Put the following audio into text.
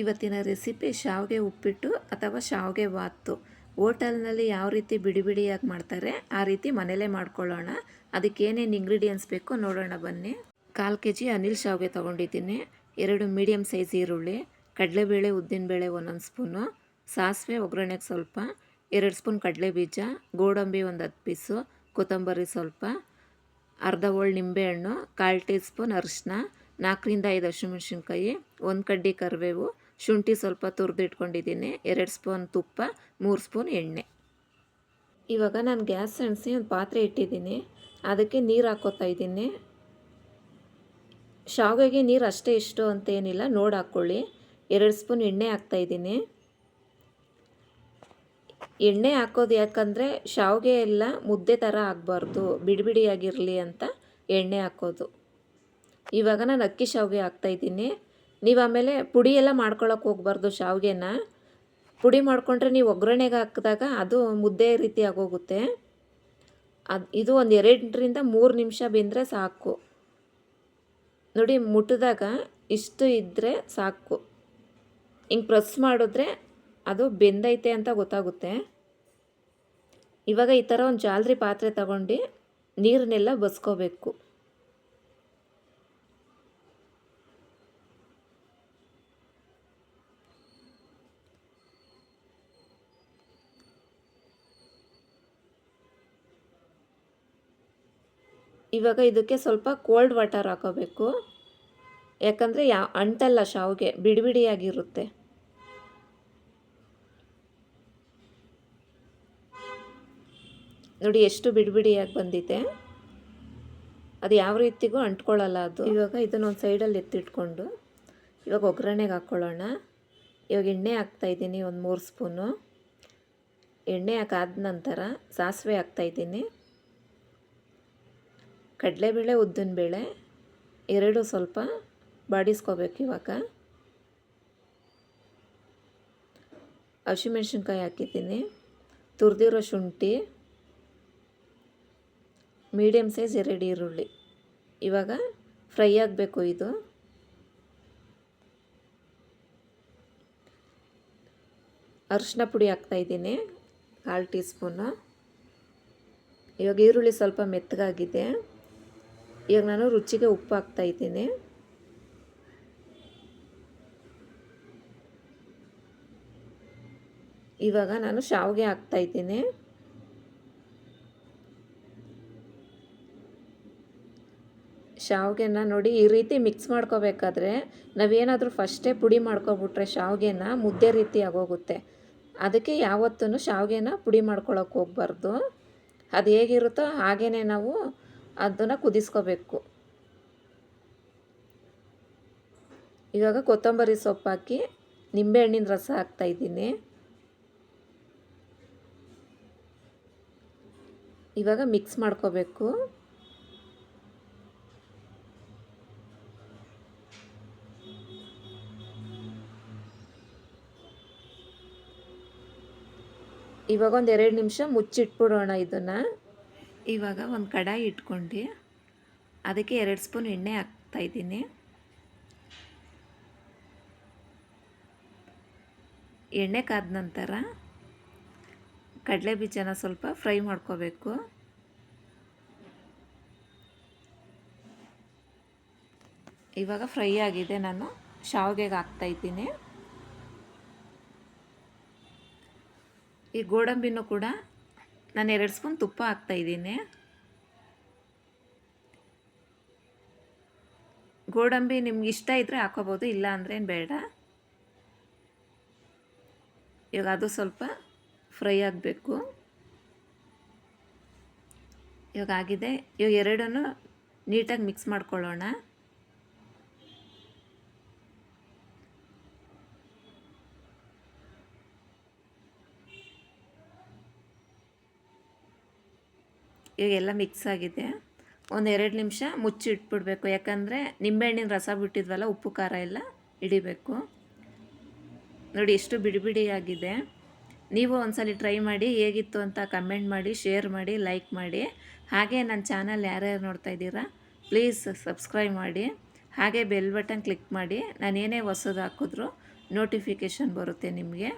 ಇವತ್ತಿನ ರೆಸಿಪಿ ಶಾವಿಗೆ ಉಪ್ಪಿಟ್ಟು ಅಥವಾ ಶಾವಿಗೆ ಬಾತು ಹೋಟೆಲ್ನಲ್ಲಿ ಯಾವ ರೀತಿ ಬಿಡಿ ಬಿಡಿಯಾಗಿ ಮಾಡ್ತಾರೆ ಆ ರೀತಿ ಮನೇಲೇ ಮಾಡ್ಕೊಳ್ಳೋಣ. ಅದಕ್ಕೇನೇನು ಇಂಗ್ರೀಡಿಯೆಂಟ್ಸ್ ಬೇಕು ನೋಡೋಣ ಬನ್ನಿ. ಕಾಲು ಕೆ ಜಿ ಅನಿಲ್ ಶಾವಿಗೆ ತೊಗೊಂಡಿದ್ದೀನಿ. ಎರಡು ಮೀಡಿಯಮ್ ಸೈಜ್ ಈರುಳ್ಳಿ, ಕಡಲೆಬೇಳೆ ಉದ್ದಿನಬೇಳೆ ಒಂದೊಂದು ಸ್ಪೂನು ಸಾಸಿವೆ ಒಗ್ಗರಣೆಗೆ ಸ್ವಲ್ಪ, ಎರಡು ಸ್ಪೂನ್ ಕಡಲೆ ಬೀಜ, ಗೋಡಂಬಿ ಒಂದು ಹತ್ತು ಪೀಸು, ಕೊತ್ತಂಬರಿ ಸ್ವಲ್ಪ, ಅರ್ಧ ಹೋಳು ನಿಂಬೆಹಣ್ಣು ಕಾಲು ಟೀ ಸ್ಪೂನ್ ಅರಿಶಿನ, ನಾಲ್ಕರಿಂದ ಐದು ಹಸಿಮೆಣ್ಸಿನ್ಕಾಯಿ, ಒಂದು ಕಡ್ಡಿ ಕರಿಬೇವು ಶುಂಠಿ ಸ್ವಲ್ಪ ತುರಿದಿಟ್ಕೊಂಡಿದ್ದೀನಿ. ಎರಡು ಸ್ಪೂನ್ ತುಪ್ಪ, ಮೂರು ಸ್ಪೂನ್ ಎಣ್ಣೆ. ಇವಾಗ ನಾನು ಗ್ಯಾಸ್ ಸೆಣಸಿ ಒಂದು ಪಾತ್ರೆ ಇಟ್ಟಿದ್ದೀನಿ. ಅದಕ್ಕೆ ನೀರು ಹಾಕೋತಾ ಇದ್ದೀನಿ. ಶಾವಿಗೆಗೆ ನೀರು ಅಷ್ಟೇ ಇಷ್ಟು ಅಂತ ಏನಿಲ್ಲ, ನೋಡಿ ಹಾಕ್ಕೊಳ್ಳಿ ಎರಡು ಸ್ಪೂನ್ ಎಣ್ಣೆ ಹಾಕ್ತಾಯಿದ್ದೀನಿ ಎಣ್ಣೆ ಹಾಕೋದು ಯಾಕಂದರೆ ಶಾವಿಗೆ ಎಲ್ಲ ಮುದ್ದೆ ಥರ ಆಗಬಾರ್ದು ಬಿಡಿಬಿಡಿಯಾಗಿರಲಿ ಅಂತ ಎಣ್ಣೆ ಹಾಕೋದು. ಇವಾಗ ನಾನು ಅಕ್ಕಿ ಶಾವಿಗೆ ಹಾಕ್ತಾಯಿದ್ದೀನಿ ನೀವು ಆಮೇಲೆ ಪುಡಿ ಎಲ್ಲ ಮಾಡ್ಕೊಳಕ್ಕೆ ಹೋಗ್ಬಾರ್ದು ಶಾವಿಗೆನ. ಪುಡಿ ಮಾಡಿಕೊಂಡ್ರೆ ನೀವು ಒಗ್ಗರಣೆಗೆ ಹಾಕಿದಾಗ ಅದು ಮುದ್ದೆ ರೀತಿ ಆಗೋಗುತ್ತೆ. ಅದು ಇದು ಒಂದು ಎರಡರಿಂದ ಮೂರು ನಿಮಿಷ ಬೆಂದರೆ ಸಾಕು. ನೋಡಿ ಮುಟ್ಟಿದಾಗ ಇಷ್ಟು ಇದ್ದರೆ ಸಾಕು. ಹಿಂಗೆ ಪ್ರೆಸ್ ಮಾಡಿದ್ರೆ ಅದು ಬೆಂದೈತೆ ಅಂತ ಗೊತ್ತಾಗುತ್ತೆ. ಇವಾಗ ಈ ಥರ ಒಂದು ಜಾಲರಿ ಪಾತ್ರೆ ತಗೊಂಡು ನೀರನ್ನೆಲ್ಲ ಬಸ್ಕೋಬೇಕು. ಇವಾಗ ಇದಕ್ಕೆ ಸ್ವಲ್ಪ ಕೋಲ್ಡ್ ವಾಟರ್ ಹಾಕೋಬೇಕು. ಯಾಕಂದರೆ ಯಾ, ಅಂಟಲ್ಲ ಶಾವಿಗೆ ಬಿಡಿ ಬಿಡಿಯಾಗಿರುತ್ತೆ ನೋಡಿ ಎಷ್ಟು ಬಿಡಿ ಬಿಡಿಯಾಗಿ ಬಂದಿದೆ. ಅದು ಯಾವ ರೀತಿಗೂ ಅಂಟ್ಕೊಳ್ಳಲ್ಲ ಅದು. ಇವಾಗ ಇದನ್ನೊಂದು ಸೈಡಲ್ಲಿ ಎತ್ತಿಟ್ಕೊಂಡು, ಇವಾಗ ಒಗ್ಗರಣೆಗೆ ಹಾಕ್ಕೊಳ್ಳೋಣ ಇವಾಗ ಎಣ್ಣೆ ಹಾಕ್ತಾಯಿದ್ದೀನಿ ಒಂದು ಮೂರು ಸ್ಪೂನು. ಎಣ್ಣೆ ಹಾಕಾದ ನಂತರ ಸಾಸಿವೆ ಹಾಕ್ತಾಯಿದ್ದೀನಿ ಕಡಲೆಬೇಳೆ, ಉದ್ದಿನಬೇಳೆ ಎರಡು ಸ್ವಲ್ಪ ಬಾಡಿಸ್ಕೋಬೇಕು ಇವಾಗ. ಹಸಿಮೆಣ್ಸಿನ್ಕಾಯಿ ಹಾಕಿದ್ದೀನಿ. ತುರಿದಿರೋ ಶುಂಠಿ ಮೀಡಿಯಮ್ ಸೈಜ್ ಎರಡು ಈರುಳ್ಳಿ. ಇವಾಗ ಫ್ರೈ ಆಗಬೇಕು ಇದು. ಅರಿಶಿನ ಪುಡಿ ಹಾಕ್ತಾಯಿದ್ದೀನಿ ಕಾಲು ಟೀ ಸ್ಪೂನು ಇವಾಗ ಈರುಳ್ಳಿ ಸ್ವಲ್ಪ ಮೆತ್ತಗಾಗಿದೆ. ಇವಾಗ ನಾನು ರುಚಿಗೆ ಉಪ್ಪು ಹಾಕ್ತಾಯಿದ್ದೀನಿ ಇವಾಗ ನಾನು ಶಾವಿಗೆ ಹಾಕ್ತಾಯಿದ್ದೀನಿ ಶಾವಿಗೆನ ನೋಡಿ ಈ ರೀತಿ ಮಿಕ್ಸ್ ಮಾಡ್ಕೋಬೇಕಾದ್ರೆ ನಾವೇನಾದರೂ ಫಸ್ಟೇ ಪುಡಿ ಮಾಡ್ಕೊಬಿಟ್ರೆ ಶಾವಿಗೆನ ಮುದ್ದೆ ರೀತಿ ಆಗೋಗುತ್ತೆ. ಅದಕ್ಕೆ ಯಾವತ್ತೂ ಶಾವಿಗೆನ ಪುಡಿ ಮಾಡ್ಕೊಳಕ್ಕೆ ಹೋಗ್ಬಾರ್ದು. ಅದು ಹೇಗಿರುತ್ತೋ ಹಾಗೇ ನಾವು ಅದನ್ನು ಕುದಿಸ್ಕೋಬೇಕು. ಇವಾಗ ಕೊತ್ತಂಬರಿ ಸೊಪ್ಪು ಹಾಕಿ ನಿಂಬೆಹಣ್ಣಿನ ರಸ ಹಾಕ್ತಾಯಿದ್ದೀನಿ ಇವಾಗ ಮಿಕ್ಸ್ ಮಾಡ್ಕೋಬೇಕು. ಇವಾಗ ಒಂದು ಎರಡು ನಿಮಿಷ ಮುಚ್ಚಿಟ್ಬಿಡೋಣ ಇದನ್ನು. ಇವಾಗ ಒಂದು ಕಡಾಯಿ ಇಟ್ಕೊಂಡು, ಅದಕ್ಕೆ ಎರಡು ಸ್ಪೂನ್ ಎಣ್ಣೆ ಹಾಕ್ತಾಯಿದ್ದೀನಿ ಎಣ್ಣೆ ಕಾದ ನಂತರ ಕಡಲೆ ಬೀಜನ ಸ್ವಲ್ಪ ಫ್ರೈ ಮಾಡ್ಕೋಬೇಕು. ಇವಾಗ ಫ್ರೈ ಆಗಿದೆ, ನಾನು ಶಾವಿಗೆಗೆ ಹಾಕ್ತಾಯಿದ್ದೀನಿ ಈ ಗೋಡಂಬಿನೂ ಕೂಡ ನಾನು ಎರಡು ಸ್ಪೂನ್ ತುಪ್ಪ ಹಾಕ್ತಾಯಿದ್ದೀನಿ ಗೋಡಂಬಿ ನಿಮ್ಗೆ ಇಷ್ಟ ಇದ್ದರೆ ಹಾಕೋಬೋದು, ಇಲ್ಲ ಅಂದರೆ ಏನು ಬೇಡ. ಇವಾಗ ಅದು ಸ್ವಲ್ಪ ಫ್ರೈ ಆಗಬೇಕು. ಇವಾಗ ಆಗಿದೆ. ಇವಾಗ ಎರಡನ್ನು ನೀಟಾಗಿ ಮಿಕ್ಸ್ ಮಾಡ್ಕೊಳ್ಳೋಣ. ಇವಾಗೆಲ್ಲ ಮಿಕ್ಸ್ ಆಗಿದೆ. ಒಂದು ಎರಡು ನಿಮಿಷ ಮುಚ್ಚಿ ಇಟ್ಬಿಡ್ಬೇಕು. ಯಾಕಂದರೆ ನಿಂಬೆಹಣ್ಣಿನ ರಸ ಬಿಟ್ಟಿದ್ವಲ್ಲ, ಉಪ್ಪು, ಖಾರ ಎಲ್ಲ ಹಿಡಿಬೇಕು. ನೋಡಿ ಎಷ್ಟು ಬಿಡಿ ಬಿಡಿಯಾಗಿದೆ ನೀವು ಒಂದ್ಸಲ ಟ್ರೈ ಮಾಡಿ ಹೇಗಿತ್ತು ಅಂತ ಕಮೆಂಟ್ ಮಾಡಿ ಶೇರ್ ಮಾಡಿ ಲೈಕ್ ಮಾಡಿ. ಹಾಗೆ ನನ್ನ ಚಾನಲ್ ಯಾರ್ಯಾರು ನೋಡ್ತಾ ಇದ್ದೀರಾ ಪ್ಲೀಸ್ ಸಬ್ಸ್ಕ್ರೈಬ್ ಮಾಡಿ. ಹಾಗೆ ಬೆಲ್ ಬಟನ್ ಕ್ಲಿಕ್ ಮಾಡಿ. ನಾನು ಏನೇ ಹೊಸದು ಹಾಕಿದ್ರು ನೋಟಿಫಿಕೇಷನ್ ಬರುತ್ತೆ ನಿಮಗೆ.